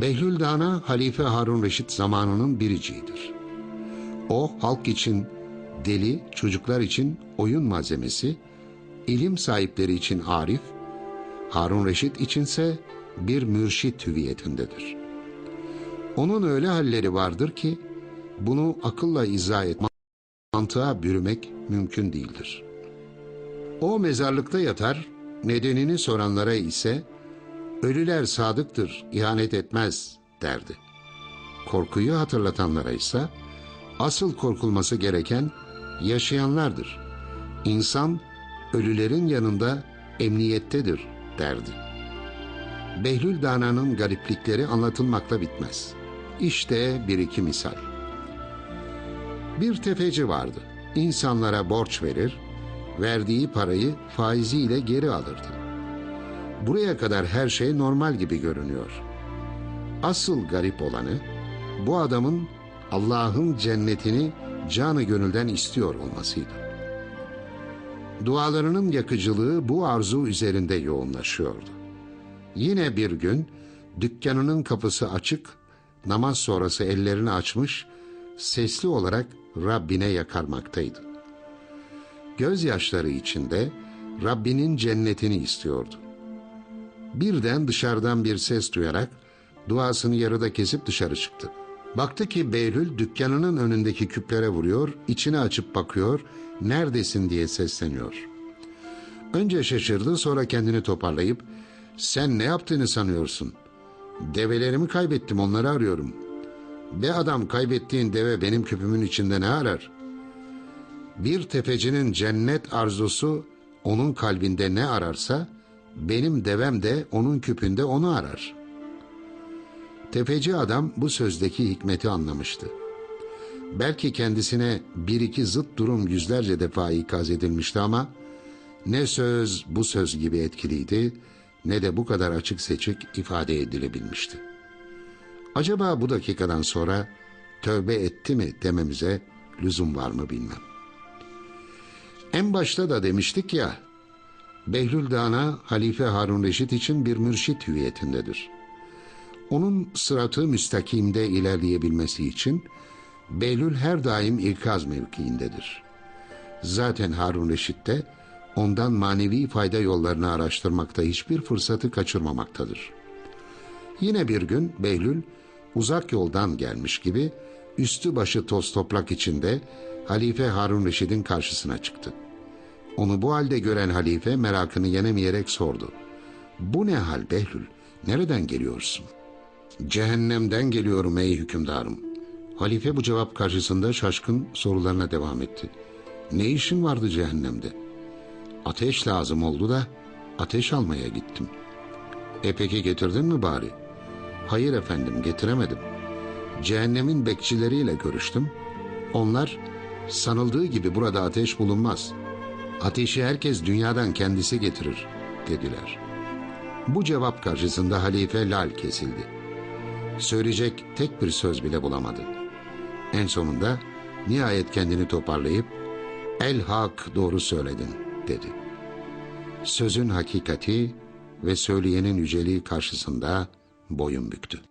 Behlül Dana Halife Harun Reşit zamanının biriciğidir. O halk için deli, çocuklar için oyun malzemesi, ilim sahipleri için arif, Harun Reşit içinse bir mürşit hüviyetindedir. Onun öyle halleri vardır ki bunu akılla izah etmek, mantığa bürümek mümkün değildir.'' O mezarlıkta yatar, nedenini soranlara ise ölüler sadıktır, ihanet etmez derdi. Korkuyu hatırlatanlara ise asıl korkulması gereken yaşayanlardır. İnsan ölülerin yanında emniyettedir derdi. Behlül Dana'nın gariplikleri anlatılmakla bitmez. İşte bir iki misal. Bir tefeci vardı. İnsanlara borç verir, verdiği parayı faiziyle geri alırdı. Buraya kadar her şey normal gibi görünüyor. Asıl garip olanı bu adamın Allah'ın cennetini canı gönülden istiyor olmasıydı. Dualarının yakıcılığı bu arzu üzerinde yoğunlaşıyordu. Yine bir gün dükkanının kapısı açık, namaz sonrası ellerini açmış, sesli olarak Rabbine yakarmaktaydı. Gözyaşları içinde Rabbinin cennetini istiyordu. Birden dışarıdan bir ses duyarak duasını yarıda kesip dışarı çıktı. Baktı ki Behlül dükkanının önündeki küplere vuruyor, içini açıp bakıyor, neredesin diye sesleniyor. Önce şaşırdı sonra kendini toparlayıp sen ne yaptığını sanıyorsun? Develerimi kaybettim onları arıyorum. Be adam kaybettiğin deve benim küpümün içinde ne arar? Bir tefecinin cennet arzusu onun kalbinde ne ararsa benim devem de onun küpünde onu arar. Tefeci adam bu sözdeki hikmeti anlamıştı. Belki kendisine bir iki zıt durum yüzlerce defa ikaz edilmişti ama ne söz bu söz gibi etkiliydi ne de bu kadar açık seçik ifade edilebilmişti. Acaba bu dakikadan sonra tövbe etti mi dememize lüzum var mı bilmem. En başta da demiştik ya, Behlül Dana Halife Harun Reşit için bir mürşit hüviyetindedir. Onun sıratı müstakimde ilerleyebilmesi için Behlül her daim ikaz mevkiindedir. Zaten Harun Reşit de ondan manevi fayda yollarını araştırmakta hiçbir fırsatı kaçırmamaktadır. Yine bir gün Behlül uzak yoldan gelmiş gibi üstü başı toz toprak içinde Halife Harun Reşid'in karşısına çıktı. Onu bu halde gören halife merakını yenemeyerek sordu. Bu ne hal Behlül? Nereden geliyorsun? Cehennemden geliyorum ey hükümdarım. Halife bu cevap karşısında şaşkın sorularına devam etti. Ne işin vardı cehennemde? Ateş lazım oldu da ateş almaya gittim. E peki getirdin mi bari? Hayır efendim getiremedim. Cehennemin bekçileriyle görüştüm. Onlar sanıldığı gibi burada ateş bulunmaz. Ateşi herkes dünyadan kendisi getirir dediler. Bu cevap karşısında halife lal kesildi. Söyleyecek tek bir söz bile bulamadı. En sonunda nihayet kendini toparlayıp el hak doğru söyledin dedi. Sözün hakikati ve söyleyenin yüceliği karşısında boyun büktü.